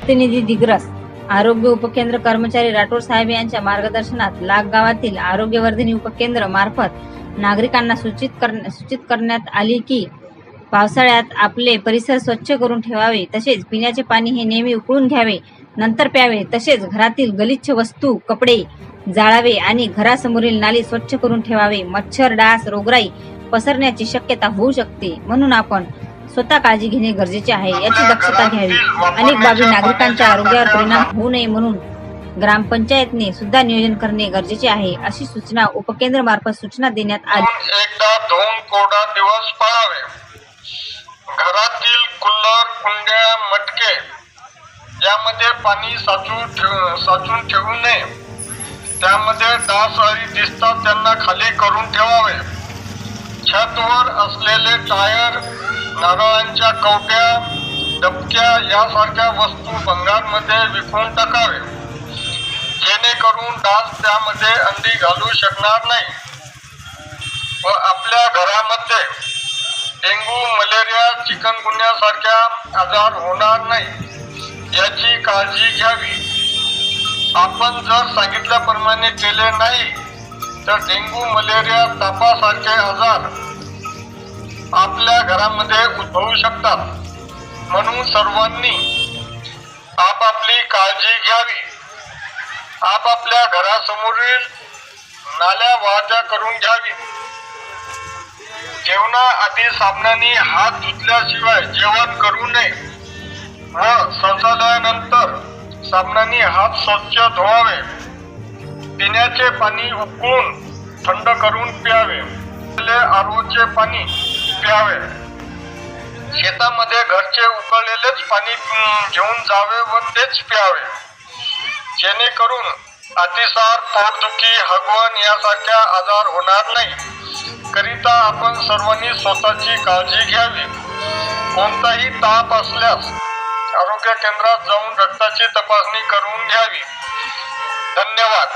प्रतिनिधी दिग्रस आरोग्य उपकेंद्र कर्मचारी राठोड साहेब यांच्या मार्गदर्शनात लाग गावातील आरोग्यवर्धिनी उपकेंद्र मार्फत नागरिकांना सूचित करण्या सूचित करण्यात आली की पावसाळ्यात आपले परिसर स्वच्छ करून ठेवावे तसेच पिण्याचे पाणी हे नेहमी उकळून घ्यावे नंतर प्यावे तसेच घरातील गलिच्छ वस्तू कपडे जाळावे आणि घरासमोरील नाली स्वच्छ करून ठेवावे. मच्छर डास रोगराई पसरण्याची शक्यता होऊ शकते. म्हणून आपण स्वतः काळजी घेणे गरजेचे आहे. याची दक्षता घ्यावी. अनेक बाबी नागरिकांच्या आरोग्यावर परिणाम होऊ नये म्हणून ग्रामपंचायतने सुद्धा नियोजन करणे गरजेचे आहे अशी सूचना उपकेंद्र मार्फत सूचना देण्यात आली. दोन एकदा दोन कोडा दिवस पाळावे. घरातील कुल्लर कुंड्या मटके यामध्ये पाणी साचून ठेव साचून ठेवू नये. त्यामध्ये डास अळी दिसतात त्यांना खाली करून ठेवावे. छतवर असलेले टायर नारळांच्या कवट्या डबक्या यासारख्या वस्तू भंगारमध्ये विकून टाकावे जेणेकरून डास त्यामध्ये अंडी घालू शकणार नाही. व आपल्या घरामध्ये डेंगू मलेरिया चिकनगुन्यासारख्या आजार होणार नाही याची काळजी घ्यावी. आपण जर सांगितल्याप्रमाणे केले नाही तर डेंगू मलेरिया तापासारखे आजार आपल्या घरामध्ये उद्भवू शकतात. म्हणून सर्वांनी आपापली काळजी घ्यावी. आपापल्या घरासमोरील नाल्या वाहत्या करून घ्यावी. जेवणाआधी साबणाने हात धुतल्याशिवाय जेवण करू नये. व शौचालयानंतर साबणाने हात स्वच्छ धुवावे. पिण्याचे पाणी उकळून थंड करून प्यावे. आरोचे पाणी प्यावे. शेतामध्ये घरचे उकळलेलेच पाणी घेऊन जावे व तेच प्यावे. जेणेकरून अतिसार पोटदुखी हगवण यासारख्या आजार होणार नाही. करिता आपण सर्वांनी स्वतःची काळजी घ्यावी. कोणताही ताप असल्यास आरोग्य केंद्रात जाऊन रक्ताची तपासणी करून घ्यावी. धन्यवाद.